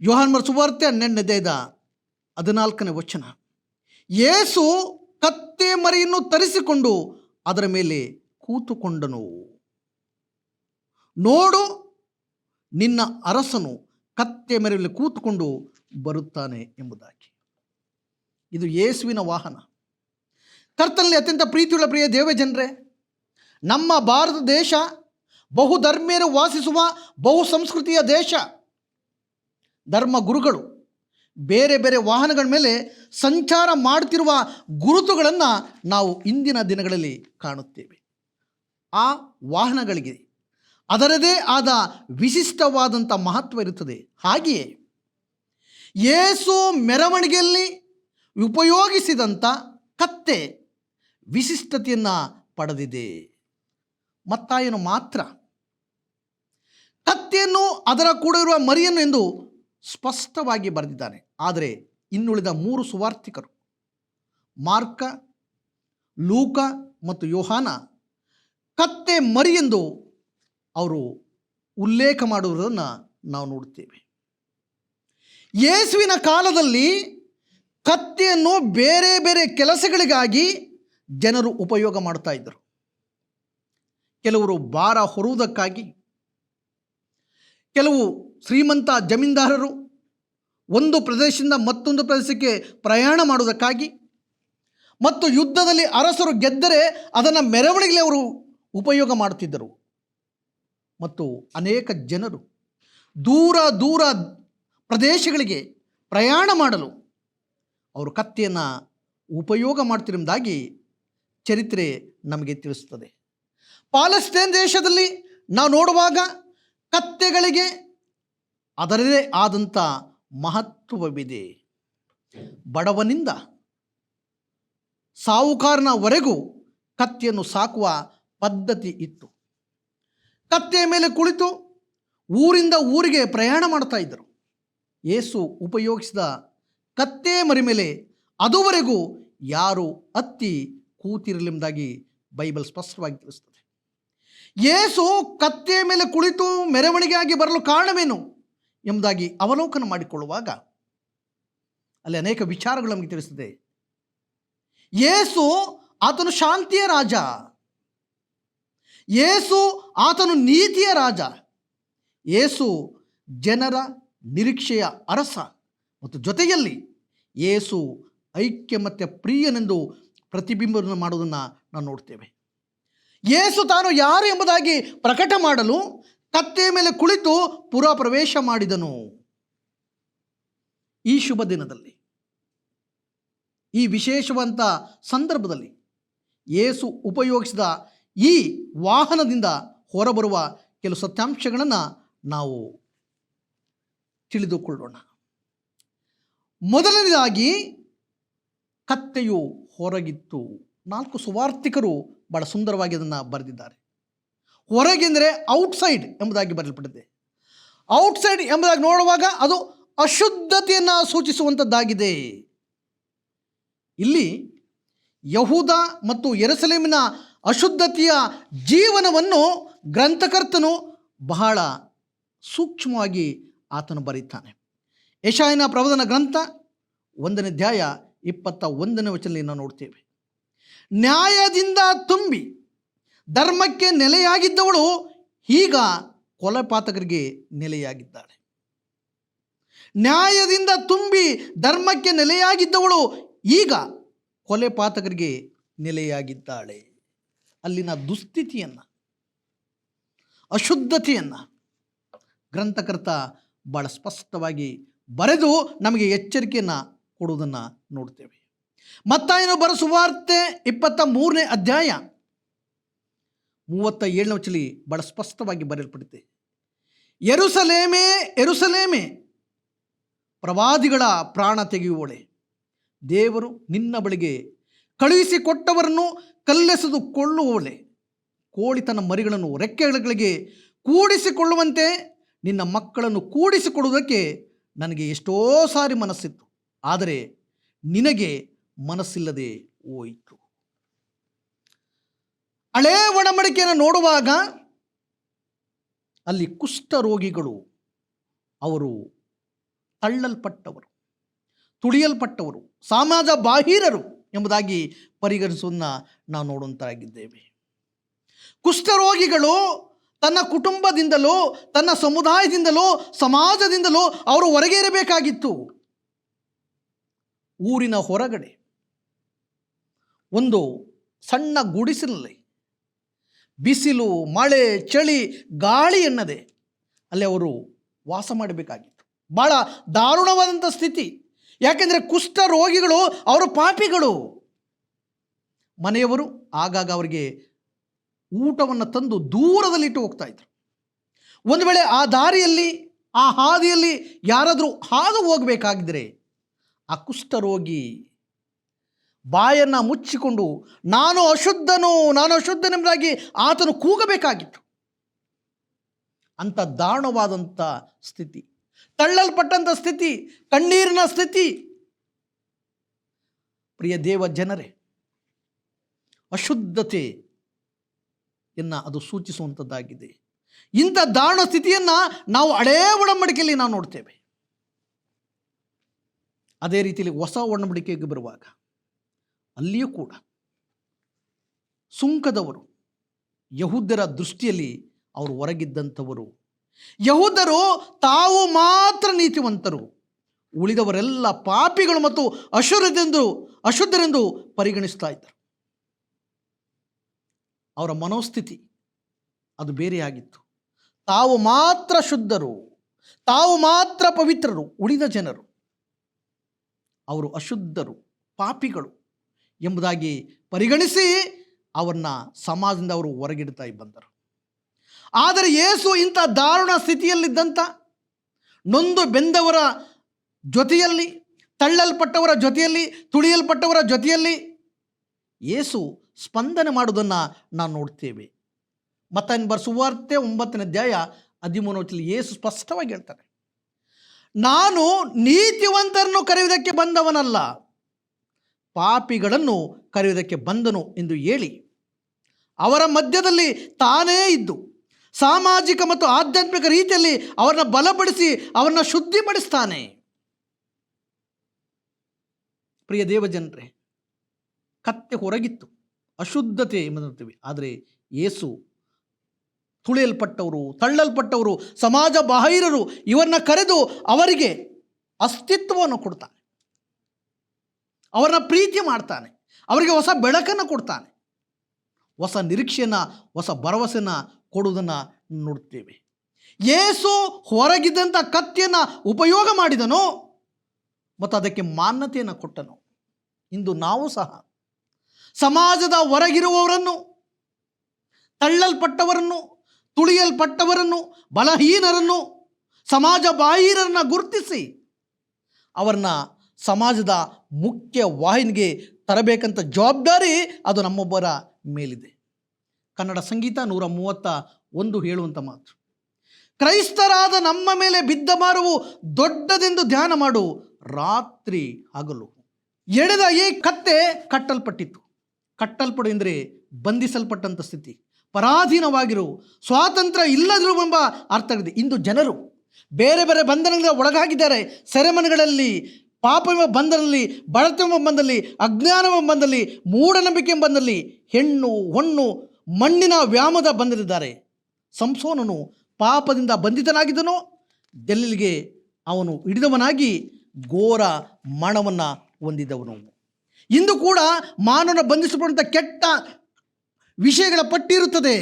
ಯೋಹಾನ್ಮರ ಸುವಾರ್ತೆ ಹನ್ನೆರಡನೇದ ಹದಿನಾಲ್ಕನೇ ವಚನ. ಯೇಸು ಕತ್ತೆ ಮರಿಯನ್ನು ತರಿಸಿಕೊಂಡು ಅದರ ಮೇಲೆ ಕೂತುಕೊಂಡನು. ನೋಡು, ನಿನ್ನ ಅರಸನು ಕತ್ತೆ ಮರಿಯಲ್ಲಿ ಕೂತುಕೊಂಡು ಬರುತ್ತಾನೆ ಎಂಬುದಾಗಿ. ಇದು ಯೇಸುವಿನ ವಾಹನ. ಕರ್ತನಲ್ಲಿ ಅತ್ಯಂತ ಪ್ರೀತಿಯುಳ್ಳ ಪ್ರಿಯ ದೇವ ಜನರೇ ನಮ್ಮ ಭಾರತ ದೇಶ ಬಹುಧರ್ಮೀಯರು ವಾಸಿಸುವ ಬಹು ಸಂಸ್ಕೃತಿಯ ದೇಶ. ಧರ್ಮ ಗುರುಗಳು ಬೇರೆ ಬೇರೆ ವಾಹನಗಳ ಮೇಲೆ ಸಂಚಾರ ಮಾಡುತ್ತಿರುವ ಗುರುತುಗಳನ್ನು ನಾವು ಇಂದಿನ ದಿನಗಳಲ್ಲಿ ಕಾಣುತ್ತೇವೆ. ಆ ವಾಹನಗಳಿಗೆ ಅದರದೇ ಆದ ವಿಶಿಷ್ಟವಾದಂಥ ಮಹತ್ವ ಇರುತ್ತದೆ. ಹಾಗೆಯೇ ಯೇಸು ಮೆರವಣಿಗೆಯಲ್ಲಿ ಉಪಯೋಗಿಸಿದಂಥ ಕತ್ತೆ ವಿಶಿಷ್ಟತೆಯನ್ನು ಪಡೆದಿದೆ. ಮತ್ತಾಯನು ಮಾತ್ರ. ಕತ್ತೆಯನ್ನು ಅದರ ಕೂಡ ಇರುವ ಮರಿಯನ್ನು ಎಂದು ಸ್ಪಷ್ಟವಾಗಿ ಬರೆದಿದ್ದಾನೆ. ಆದರೆ ಇನ್ನುಳಿದ ಮೂರು ಸುವಾರ್ಥಿಕರು ಮಾರ್ಕ, ಲೂಕ ಮತ್ತು ಯೋಹಾನ, ಕತ್ತೆ ಮರಿ ಎಂದು ಅವರು ಉಲ್ಲೇಖ ಮಾಡುವುದನ್ನು ನಾವು ನೋಡುತ್ತೇವೆ. ಯೇಸುವಿನ ಕಾಲದಲ್ಲಿ ಕತ್ತೆಯನ್ನು ಬೇರೆ ಬೇರೆ ಕೆಲಸಗಳಿಗಾಗಿ ಜನರು ಉಪಯೋಗ ಮಾಡ್ತಾ ಇದ್ದರು. ಕೆಲವರು ಭಾರ ಹೊರುವುದಕ್ಕಾಗಿ, ಕೆಲವು ಶ್ರೀಮಂತ ಜಮೀನ್ದಾರರು ಒಂದು ಪ್ರದೇಶದಿಂದ ಮತ್ತೊಂದು ಪ್ರದೇಶಕ್ಕೆ ಪ್ರಯಾಣ ಮಾಡುವುದಕ್ಕಾಗಿ ಮತ್ತು ಯುದ್ಧದಲ್ಲಿ ಅರಸರು ಗೆದ್ದರೆ ಅದನ್ನು ಮೆರವಣಿಗೆಯಲ್ಲಿ ಅವರು ಉಪಯೋಗ ಮಾಡುತ್ತಿದ್ದರು. ಮತ್ತು ಅನೇಕ ಜನರು ದೂರ ದೂರ ಪ್ರದೇಶಗಳಿಗೆ ಪ್ರಯಾಣ ಮಾಡಲು ಅವರು ಕತ್ತೆಯನ್ನು ಉಪಯೋಗ ಮಾಡ್ತಿರುವುದಾಗಿ ಚರಿತ್ರೆ ನಮಗೆ ತಿಳಿಸುತ್ತದೆ. ಪಾಲಸ್ಟೈನ್ ದೇಶದಲ್ಲಿ ನಾವು ನೋಡುವಾಗ ಕತ್ತೆಗಳಿಗೆ ಅದರದೇ ಆದಂಥ ಮಹತ್ವವಿದೆ. ಬಡವನಿಂದ ಸಾಹುಕಾರನವರೆಗೂ ಕತ್ತೆಯನ್ನು ಸಾಕುವ ಪದ್ಧತಿ ಇತ್ತು. ಕತ್ತೆಯ ಮೇಲೆ ಕುಳಿತು ಊರಿಂದ ಊರಿಗೆ ಪ್ರಯಾಣ ಮಾಡ್ತಾ ಇದ್ದರು. ಏಸು ಉಪಯೋಗಿಸಿದ ಕತ್ತೆ ಮರಿ ಮೇಲೆ ಅದುವರೆಗೂ ಯಾರು ಅತ್ತಿ ಕೂತಿರಲೆಂಬುದಾಗಿ ಬೈಬಲ್ ಸ್ಪಷ್ಟವಾಗಿ ತಿಳಿಸ್ತದೆ ಯೇಸು ಕತ್ತೆಯ ಮೇಲೆ ಕುಳಿತು ಮೆರವಣಿಗೆಯಾಗಿ ಬರಲು ಕಾರಣವೇನು ಎಂಬುದಾಗಿ ಅವಲೋಕನ ಮಾಡಿಕೊಳ್ಳುವಾಗ ಅಲ್ಲಿ ಅನೇಕ ವಿಚಾರಗಳು ನಮಗೆ ತಿಳಿಸಿದೆ ಯೇಸು ಆತನು ಶಾಂತಿಯ ರಾಜ. ಯೇಸು ಆತನು ನೀತಿಯ ರಾಜ. ಯೇಸು ಜನರ ನಿರೀಕ್ಷೆಯ ಅರಸ. ಮತ್ತು ಜೊತೆಯಲ್ಲಿ ಯೇಸು ಐಕ್ಯ ಮತ್ತು ಪ್ರಿಯನೆಂದು ಪ್ರತಿಬಿಂಬವನ್ನು ಮಾಡುವುದನ್ನು ನಾವು ನೋಡ್ತೇವೆ. ಯೇಸು ತಾನು ಯಾರು ಎಂಬುದಾಗಿ ಪ್ರಕಟ ಮಾಡಲು ಕತ್ತೆಯ ಮೇಲೆ ಕುಳಿತು ಪುರ ಪ್ರವೇಶ ಮಾಡಿದನು. ಈ ಶುಭ ದಿನದಲ್ಲಿ, ಈ ವಿಶೇಷವಂತ ಸಂದರ್ಭದಲ್ಲಿ ಯೇಸು ಉಪಯೋಗಿಸಿದ ಈ ವಾಹನದಿಂದ ಹೊರಬರುವ ಕೆಲವು ಸತ್ಯಾಂಶಗಳನ್ನು ನಾವು ತಿಳಿದುಕೊಳ್ಳೋಣ. ಮೊದಲನೇದಾಗಿ ಕತ್ತೆಯು ಹೊರಗಿತ್ತು. ನಾಲ್ಕು ಸುವಾರ್ಥಿಕರು ಬಹಳ ಸುಂದರವಾಗಿ ಅದನ್ನು ಬರೆದಿದ್ದಾರೆ. ಹೊರಗೆಂದರೆ ಔಟ್ಸೈಡ್ ಎಂಬುದಾಗಿ ಬರೆಯಲ್ಪಟ್ಟಿದೆ. ಔಟ್ಸೈಡ್ ಎಂಬುದಾಗಿ ನೋಡುವಾಗ ಅದು ಅಶುದ್ಧತೆಯನ್ನು ಸೂಚಿಸುವಂಥದ್ದಾಗಿದೆ ಇಲ್ಲಿ ಯಹೂದ ಮತ್ತು ಎರಸಲೇಮಿನ ಅಶುದ್ಧತೆಯ ಜೀವನವನ್ನು ಗ್ರಂಥಕರ್ತನು ಬಹಳ ಸೂಕ್ಷ್ಮವಾಗಿ ಆತನು ಬರೀತಾನೆ ಯಶಾಯನ ಪ್ರವದನ ಗ್ರಂಥ ಒಂದನೇ ಅಧ್ಯಾಯ ಇಪ್ಪತ್ತ ಒಂದನೇ ವಚನಲ್ಲಿ ನಾವು ನೋಡ್ತೇವೆ. ನ್ಯಾಯದಿಂದ ತುಂಬಿ ಧರ್ಮಕ್ಕೆ ನೆಲೆಯಾಗಿದ್ದವಳು ಈಗ ಕೊಲೆಪಾತಕರಿಗೆ ನೆಲೆಯಾಗಿದ್ದಾಳೆ. ನ್ಯಾಯದಿಂದ ತುಂಬಿ ಧರ್ಮಕ್ಕೆ ನೆಲೆಯಾಗಿದ್ದವಳು ಈಗ ಕೊಲೆಪಾತಕರಿಗೆ ನೆಲೆಯಾಗಿದ್ದಾಳೆ. ಅಲ್ಲಿನ ದುಸ್ಥಿತಿಯನ್ನು, ಅಶುದ್ಧತೆಯನ್ನು ಗ್ರಂಥಕರ್ತ ಭಾಳ ಸ್ಪಷ್ಟವಾಗಿ ಬರೆದು ನಮಗೆ ಎಚ್ಚರಿಕೆಯನ್ನು ಕೊಡುವುದನ್ನು ನೋಡ್ತೇವೆ. ಮತ್ತಾಯನು ಬರೆಸುವಾರ್ತೆ ಇಪ್ಪತ್ತ ಮೂರನೇ ಅಧ್ಯಾಯ. ಮೂವತ್ತ ಏಳನೇ ವಚಲಿ ಬಹಳ ಸ್ಪಷ್ಟವಾಗಿ ಬರೆಯಲ್ಪಡುತ್ತೆ. ಎರುಸಲೇಮೇ ಎರುಸಲೇಮೆ ಪ್ರವಾದಿಗಳ ಪ್ರಾಣ ತೆಗೆಯುವಳೆ ದೇವರು ನಿನ್ನ ಬಳಿಗೆ ಕಳುಹಿಸಿಕೊಟ್ಟವರನ್ನು ಕಲ್ಲೆಸೆದು ಕೊಳ್ಳುವವಳೆ, ಕೋಳಿ ತನ್ನ ಮರಿಗಳನ್ನು ರೆಕ್ಕೆಗಳಿಗೆ ಕೂಡಿಸಿಕೊಳ್ಳುವಂತೆ ನಿನ್ನ ಮಕ್ಕಳನ್ನು ಕೂಡಿಸಿಕೊಡುವುದಕ್ಕೆ ನನಗೆ ಎಷ್ಟೋ ಸಾರಿ ಮನಸ್ಸಿತ್ತು. ಆದರೆ ನಿನಗೆ ಮನಸ್ಸಿಲ್ಲದೆ ಹೋಯಿತು. ಹಳೇ ಒಡಂಬಡಿಕೆಯನ್ನು ನೋಡುವಾಗ ಅಲ್ಲಿ ಕುಷ್ಠರೋಗಿಗಳು ಅವರು ತಳ್ಳಲ್ಪಟ್ಟವರು ತುಳಿಯಲ್ಪಟ್ಟವರು, ಸಮಾಜ ಬಾಹಿರರು ಎಂಬುದಾಗಿ ಪರಿಗಣಿಸುವುದನ್ನು ನಾವು ನೋಡುವಂತಾಗಿದ್ದೇವೆ ಕುಷ್ಠರೋಗಿಗಳು ತನ್ನ ಕುಟುಂಬದಿಂದಲೋ, ತನ್ನ ಸಮುದಾಯದಿಂದಲೋ, ಸಮಾಜದಿಂದಲೋ ಅವರು ಹೊರಗೆ ಇರಬೇಕಾಗಿತ್ತು ಊರಿನ ಹೊರಗಡೆ ಒಂದು ಸಣ್ಣ ಗುಡಿಸಿನಲ್ಲಿ ಬಿಸಿಲು, ಮಳೆ, ಚಳಿ, ಗಾಳಿ ಎನ್ನದೆ ಅಲ್ಲಿ ಅವರು ವಾಸ ಮಾಡಬೇಕಾಗಿತ್ತು. ಭಾಳ ದಾರುಣವಾದಂಥ ಸ್ಥಿತಿ. ಯಾಕೆಂದರೆ ಕುಷ್ಠ ರೋಗಿಗಳು, ಅವರು ಪಾಪಿಗಳು. ಮನೆಯವರು ಆಗಾಗ ಅವರಿಗೆ ಊಟವನ್ನು ತಂದು ದೂರದಲ್ಲಿಟ್ಟು ಹೋಗ್ತಾ ಇದ್ರು. ಒಂದು ವೇಳೆ ಆ ದಾರಿಯಲ್ಲಿ, ಆ ಹಾದಿಯಲ್ಲಿ ಯಾರಾದರೂ ಹಾದು ಹೋಗಬೇಕಾಗಿದ್ದರೆ ಆ ಕುಷ್ಠರೋಗಿ ಬಾಯನ್ನು ಮುಚ್ಚಿಕೊಂಡು, ನಾನು ಅಶುದ್ಧನು, ನಾನು ಅಶುದ್ಧನೆಂಬುದಾಗಿ ಆತನು ಕೂಗಬೇಕಾಗಿತ್ತು. ಅಂಥ ದಾರುಣವಾದಂಥ ಸ್ಥಿತಿ, ತಳ್ಳಲ್ಪಟ್ಟಂಥ ಸ್ಥಿತಿ, ಕಣ್ಣೀರಿನ ಸ್ಥಿತಿ. ಪ್ರಿಯ ದೇವ ಜನರೇ ಅಶುದ್ಧತೆ ಎನ್ನ ಅದು ಸೂಚಿಸುವಂಥದ್ದಾಗಿದೆ. ಇಂಥ ದಾರುಣ ಸ್ಥಿತಿಯನ್ನು ನಾವು ಹಳೇ ಒಡಂಬಡಿಕೆಯಲ್ಲಿ ನಾವು ನೋಡ್ತೇವೆ. ಅದೇ ರೀತಿಯಲ್ಲಿ ಹೊಸ ಒಡಂಬಡಿಕೆಗೆ ಬರುವಾಗ ಅಲ್ಲಿಯೂ ಕೂಡ ಸುಂಕದವರು, ಯಹೂದ್ಯರ ದೃಷ್ಟಿಯಲ್ಲಿ ಅವರು ಹೊರಗಿದ್ದಂಥವರು. ಯಹೂದರು ತಾವು ಮಾತ್ರ ನೀತಿವಂತರು. ಉಳಿದವರೆಲ್ಲ ಪಾಪಿಗಳು ಮತ್ತು ಅಶುರದೆಂದು ಅಶುದ್ಧರೆಂದು ಪರಿಗಣಿಸ್ತಾ ಇದ್ದರು. ಅವರ ಮನೋಸ್ಥಿತಿ ಅದು ಬೇರೆಯಾಗಿತ್ತು. ತಾವು ಮಾತ್ರ ಶುದ್ಧರು, ತಾವು ಮಾತ್ರ ಪವಿತ್ರರು, ಉಳಿದ ಜನರು. ಅವರು ಅಶುದ್ಧರು, ಪಾಪಿಗಳು. ಎಂಬುದಾಗಿ ಪರಿಗಣಿಸಿ ಅವರನ್ನ ಸಮಾಜದಿಂದ ಅವರು ಹೊರಗಿಡ್ತಾ ಬಂದರು. ಆದರೆ ಯೇಸು ಇಂಥ ದಾರುಣ ಸ್ಥಿತಿಯಲ್ಲಿದ್ದಂಥ, ನೊಂದು ಬೆಂದವರ ಜೊತೆಯಲ್ಲಿ, ತಳ್ಳಲ್ಪಟ್ಟವರ ಜೊತೆಯಲ್ಲಿ, ತುಳಿಯಲ್ಪಟ್ಟವರ ಜೊತೆಯಲ್ಲಿ ಯೇಸು ಸ್ಪಂದನೆ ಮಾಡುವುದನ್ನು ನಾವು ನೋಡ್ತೇವೆ. ಮತ್ತನ್ ಸುವಾರ್ತೆ ಒಂಬತ್ತನೇ ಅಧ್ಯಾಯ ಹದಿಮೂರು ವಚನದಲ್ಲಿ ಯೇಸು ಸ್ಪಷ್ಟವಾಗಿ ಹೇಳ್ತಾರೆ. ನಾನು ನೀತಿವಂತರನ್ನು ಕರೆಯುವುದಕ್ಕೆ ಬಂದವನಲ್ಲ ಪಾಪಿಗಳನ್ನು ಕರೆಯುವುದಕ್ಕೆ ಬಂದನು ಎಂದು ಹೇಳಿ. ಅವರ ಮಧ್ಯದಲ್ಲಿ ತಾನೇ ಇದ್ದು, ಸಾಮಾಜಿಕ ಮತ್ತು ಆಧ್ಯಾತ್ಮಿಕ ರೀತಿಯಲ್ಲಿ ಅವರನ್ನ ಬಲಪಡಿಸಿ ಅವರನ್ನ ಶುದ್ಧಿಪಡಿಸ್ತಾನೆ. ಪ್ರಿಯ ದೇವಜನರೇ, ಕತ್ತೆ ಹೊರಗಿತ್ತು, ಅಶುದ್ಧತೆ ಎಂಬುದಂತೀವಿ ಆದರೆ ಯೇಸು ತುಳಿಯಲ್ಪಟ್ಟವರು, ತಳ್ಳಲ್ಪಟ್ಟವರು ಸಮಾಜ ಬಾಹಿರರು ಇವರನ್ನ ಕರೆದು ಅವರಿಗೆ ಅಸ್ತಿತ್ವವನ್ನು ಕೊಡ್ತಾನೆ ಅವರನ್ನ ಪ್ರೀತಿ ಮಾಡ್ತಾನೆ. ಅವರಿಗೆ ಹೊಸ ಬೆಳಕನ್ನು ಕೊಡ್ತಾನೆ. ಹೊಸ ನಿರೀಕ್ಷೆಯನ್ನು, ಹೊಸ ಭರವಸೆಯನ್ನು ಕೊಡುವುದನ್ನು ನೋಡ್ತೇವೆ. ಏಸು ಹೊರಗಿದ್ದಂಥ ಕತ್ತಿಯನ್ನು ಉಪಯೋಗ ಮಾಡಿದನು ಮತ್ತು ಅದಕ್ಕೆ ಮಾನ್ಯತೆಯನ್ನು ಕೊಟ್ಟನು, ಇಂದು ನಾವು ಸಹ ಸಮಾಜದ ಹೊರಗಿರುವವರನ್ನು, ತಳ್ಳಲ್ಪಟ್ಟವರನ್ನು, ತುಳಿಯಲ್ಪಟ್ಟವರನ್ನು, ಬಲಹೀನರನ್ನು ಸಮಾಜ ಬಾಹಿರರನ್ನು ಗುರುತಿಸಿ ಅವರನ್ನ ಸಮಾಜದ ಮುಖ್ಯ ವಾಹಿನಿಗೆ ತರಬೇಕಂತ ಜವಾಬ್ದಾರಿ ಅದು ನಮ್ಮೊಬ್ಬರ ಮೇಲಿದೆ. ಕನ್ನಡ ಸಂಗೀತ ನೂರ ಮೂವತ್ತ ಒಂದು ಹೇಳುವಂಥ ಮಾತು. ಕ್ರೈಸ್ತರಾದ ನಮ್ಮ ಮೇಲೆ ಬಿದ್ದ ಮಾರುವು ದೊಡ್ಡದೆಂದು ಧ್ಯಾನ ಮಾಡು, ರಾತ್ರಿ ಹಗಲು. ಎಳೆದ ಈ ಕತ್ತೆ ಕಟ್ಟಲ್ಪಟ್ಟಿತ್ತು. ಕಟ್ಟಲ್ಪಡು ಎಂದರೆ ಬಂಧಿಸಲ್ಪಟ್ಟಂಥ ಸ್ಥಿತಿ. ಪರಾಧೀನವಾಗಿರು, ಸ್ವಾತಂತ್ರ್ಯ ಇಲ್ಲದಿರುವೆಂಬ ಅರ್ಥವಿದೆ ಇಂದು ಜನರು ಬೇರೆ ಬೇರೆ ಬಂಧನಗಳ ಒಳಗಾಗಿದ್ದಾರೆ. ಸೆರೆಮನೆಗಳಲ್ಲಿ ಪಾಪವೆಂಬ ಬಂಧನದಲ್ಲಿ ಬಡತವೆಂಬ ಬಂಧನದಲ್ಲಿ ಅಜ್ಞಾನವೆಂಬ ಬಂದಲ್ಲಿ ಮೂಢನಂಬಿಕೆ ಎಂಬ ಬಂಧನದಲ್ಲಿ ಹೆಣ್ಣು, ಹೊಣ್ಣು, ಮಣ್ಣಿನ ವ್ಯಾಮದ ಬಂಧನಿದ್ದಾರೆ ಸಂಸೋನನು ಪಾಪದಿಂದ ಬಂಧಿತನಾಗಿದ್ದನು. ಡೆಲ್ಲಿಗೆ ಅವನು ಹಿಡಿದವನಾಗಿ ಘೋರ ಮಣವನ್ನು ಹೊಂದಿದವನು. ಇಂದು ಕೂಡ ಮಾನವನ ಬಂಧಿಸಿಕೊಂಡಂಥ ಕೆಟ್ಟ ವಿಷಯಗಳ ಪಟ್ಟಿ ಇರುತ್ತದೆ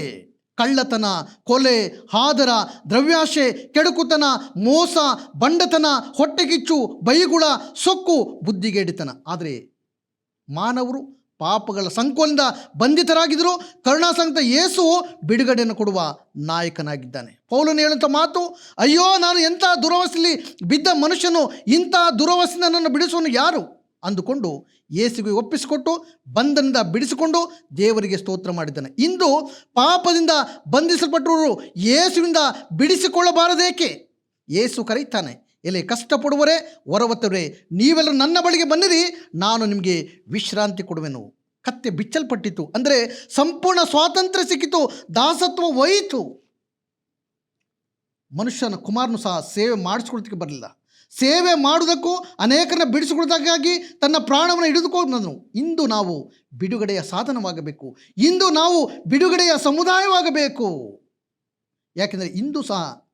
ಕಳ್ಳತನ, ಕೊಲೆ, ಹಾದರ, ದ್ರವ್ಯಾಶೆ, ಕೆಡುಕುತನ, ಮೋಸ, ಬಂಡತನ, ಹೊಟ್ಟೆಕಿಚ್ಚು, ಬೈಗುಳ, ಸೊಕ್ಕು, ಬುದ್ಧಿಗೇಡಿತನ. ಆದರೆ ಮಾನವರು ಪಾಪಗಳ ಸಂಕೋಲಿಂದ ಬಂಧಿತರಾಗಿದ್ದರು ಕರುಣಾಸಂತ ಯೇಸು ಬಿಡುಗಡೆಯನ್ನು ಕೊಡುವ ನಾಯಕನಾಗಿದ್ದಾನೆ. ಪೌಲನು ಹೇಳುವಂಥ ಮಾತು, ಅಯ್ಯೋ, ನಾನು ಎಂಥ ದುರವಸ್ಥೆಯಲ್ಲಿ ಬಿದ್ದ ಮನುಷ್ಯನು, ಇಂಥ ದುರವಸ್ಥೆಯಿಂದ ನನ್ನನ್ನು ಬಿಡಿಸುವನು ಯಾರು? ಅಂದುಕೊಂಡು ಯೇಸುಗೆ ಒಪ್ಪಿಸಿಕೊಟ್ಟು, ಬಂಧನದಿಂದ ಬಿಡಿಸಿಕೊಂಡು ದೇವರಿಗೆ ಸ್ತೋತ್ರ ಮಾಡಿದ್ದಾನೆ. ಇಂದು ಪಾಪದಿಂದ ಬಂಧಿಸಲ್ಪಟ್ಟವರು ಯೇಸುವಿಂದ ಬಿಡಿಸಿಕೊಳ್ಳಬಾರದೇಕೆ? ಯೇಸು ಕರೀತಾನೆ ಎಲೆ ಕಷ್ಟಪಡುವರೇ ಹೊರವತ್ತವರೇ, ನೀವೆಲ್ಲ ನನ್ನ ಬಳಿಗೆ ಬನ್ನಿರಿ, ನಾನು ನಿಮಗೆ ವಿಶ್ರಾಂತಿ ಕೊಡುವೆನು. ಕತ್ತೆ ಬಿಚ್ಚಲ್ಪಟ್ಟಿತು, ಅಂದರೆ ಸಂಪೂರ್ಣ ಸ್ವಾತಂತ್ರ್ಯ ಸಿಕ್ಕಿತು, ದಾಸತ್ವ ಹೋಯಿತು. ಮನುಷ್ಯನ ಕುಮಾರನು ಸಹ ಸೇವೆ ಮಾಡಿಸ್ಕೊಳ್ತಿಕ್ಕೆ ಬರಲಿಲ್ಲ. ಸೇವೆ ಮಾಡುವುದಕ್ಕೂ ಅನೇಕರನ್ನ ಬಿಡಿಸಿಕೊಳ್ಳೋದಕ್ಕಾಗಿ ತನ್ನ ಪ್ರಾಣವನ್ನು ಹಿಡಿದುಕೊಂಡನು. ಇಂದು ನಾವು ಬಿಡುಗಡೆಯ ಸಾಧನವಾಗಬೇಕು. ಇಂದು ನಾವು ಬಿಡುಗಡೆಯ ಸಮುದಾಯವಾಗಬೇಕು. ಯಾಕೆಂದರೆ ಇಂದು ಸಹ,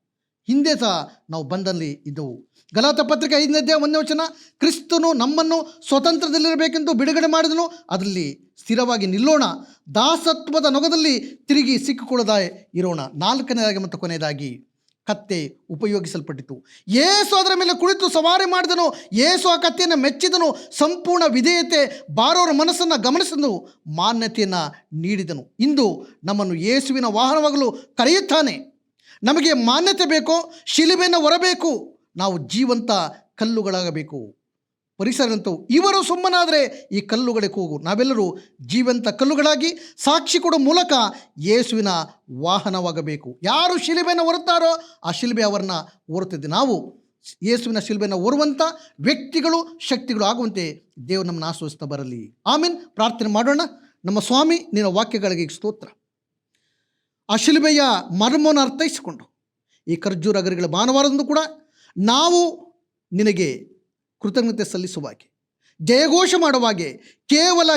ಹಿಂದೆ ಸಹ ನಾವು ಬಂದಲ್ಲಿ ಇದ್ದವು ಗಲಾತ ಪತ್ರಿಕೆ ಐದನೇ ಅಧ್ಯಾಯ ಒಂದನೇ ವಚನ, ಕ್ರಿಸ್ತನು ನಮ್ಮನ್ನು ಸ್ವತಂತ್ರದಲ್ಲಿರಬೇಕೆಂದು ಬಿಡುಗಡೆ ಮಾಡಿದನು, ಅದರಲ್ಲಿ ಸ್ಥಿರವಾಗಿ ನಿಲ್ಲೋಣ. ದಾಸತ್ವದ ನೊಗದಲ್ಲಿ ತಿರುಗಿ ಸಿಕ್ಕಿಕೊಳ್ಳದ ಇರೋಣ. ನಾಲ್ಕನೇದಾಗಿ ಮತ್ತು ಕೊನೆಯದಾಗಿ. ಕತ್ತೆ ಉಪಯೋಗಿಸಲ್ಪಟ್ಟಿತು. ಏಸು ಅದರ ಮೇಲೆ ಕುಳಿತು ಸವಾರಿ ಮಾಡಿದನು. ಏಸು ಆ ಕತ್ತೆಯನ್ನು ಮೆಚ್ಚಿದನು. ಸಂಪೂರ್ಣ ವಿಧೇಯತೆ ಬಾರೋರ ಮನಸ್ಸನ್ನು ಗಮನಿಸಲು ಮಾನ್ಯತೆಯನ್ನು ನೀಡಿದನು. ಇಂದು ನಮ್ಮನ್ನು ಯೇಸುವಿನ ವಾಹನವಾಗಲು ಕರೆಯುತ್ತಾನೆ. ನಮಗೆ ಮಾನ್ಯತೆ ಬೇಕೋ, ಶಿಲುಬೆಯನ್ನು ಹೊರಬೇಕು. ನಾವು ಜೀವಂತ ಕಲ್ಲುಗಳಾಗಬೇಕು. ಪರಿಸರಂತವು. ಇವರು ಸುಮ್ಮನಾದರೆ ಈ ಕಲ್ಲುಗಳೇ ಕೂಗು ನಾವೆಲ್ಲರೂ ಜೀವಂತ ಕಲ್ಲುಗಳಾಗಿ ಸಾಕ್ಷಿ ಕೊಡೋ ಮೂಲಕ ಯೇಸುವಿನ ವಾಹನವಾಗಬೇಕು. ಯಾರು ಶಿಲುಬೆಯನ್ನು ಹೊರುತ್ತಾರೋ ಆ ಶಿಲುಬೆ ಅವರನ್ನ ಹೊರುತ್ತಿದ್ದೆ ನಾವು ಯೇಸುವಿನ ಶಿಲ್ಬೆಯನ್ನು ಹೊರುವಂಥ ವ್ಯಕ್ತಿಗಳು, ಶಕ್ತಿಗಳು ಆಗುವಂತೆ ದೇವರು ನಮ್ಮನ್ನು ಆಶ್ವಸ್ತಾ ಬರಲಿ. ಆಮೇಲೆ ಪ್ರಾರ್ಥನೆ ಮಾಡೋಣ. ನಮ್ಮ ಸ್ವಾಮಿ, ನಿನ್ನ ವಾಕ್ಯಗಳಿಗೆ ಸ್ತೋತ್ರ. ಆ ಶಿಲುಬೆಯ ಮರ್ಮವನ್ನು ಅರ್ಥೈಸಿಕೊಂಡು, ಈ ಖರ್ಜೂರ ಅಗರಿಗಳ ಭಾನುವಾರದಂದು ಕೂಡ ನಾವು ನಿನಗೆ ಕೃತಜ್ಞತೆ ಸಲ್ಲಿಸುವಾಗೆ ಜಯಘೋಷ ಮಾಡುವಾಗೆ ಕೇವಲ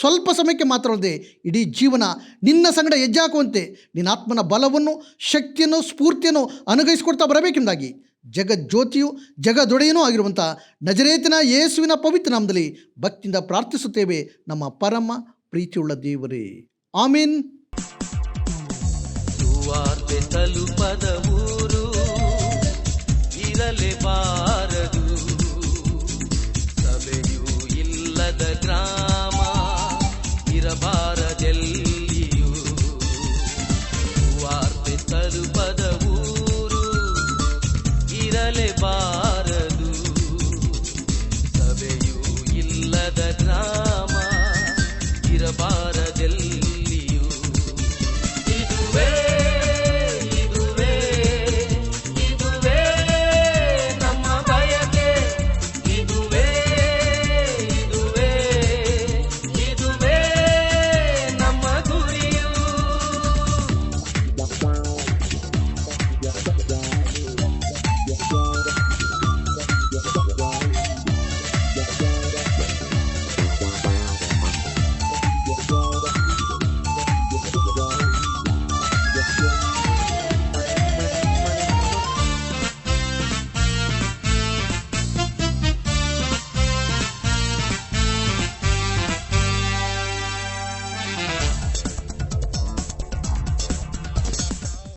ಸ್ವಲ್ಪ ಸಮಯಕ್ಕೆ ಮಾತ್ರವಲ್ಲದೆ ಇಡೀ ಜೀವನ ನಿನ್ನ ಸಂಗಡ ಹೆಜ್ಜಾಕುವಂತೆ ನಿನ್ನ ಆತ್ಮನ ಬಲವನ್ನು, ಶಕ್ತಿಯನ್ನು, ಸ್ಫೂರ್ತಿಯನ್ನು ಅನುಗ್ರಹಿಸಿಕೊಡ್ತಾ ಬರಬೇಕೆಂದಾಗಿ ಜಗಜ್ಯೋತಿಯು ಜಗದೊಡೆಯನೂ ಆಗಿರುವಂಥ ನಜರೇತಿನ ಯೇಸುವಿನ ಪವಿತ್ರ ನಾಮದಲ್ಲಿ ಭಕ್ತಿಯಿಂದ ಪ್ರಾರ್ಥಿಸುತ್ತೇವೆ. ನಮ್ಮ ಪರಮ ಪ್ರೀತಿಯುಳ್ಳ ದೇವರೇ. ಆಮೀನ್. ಗ್ರಾಮ ಇರಬಾರದೆಲ್ಲಿಯೂ? ವಾರ್ತೆ ತಲುಪದ ಊರು ಇರಲೇಬಾರದು. ಸಭೆಯೂ ಇಲ್ಲದ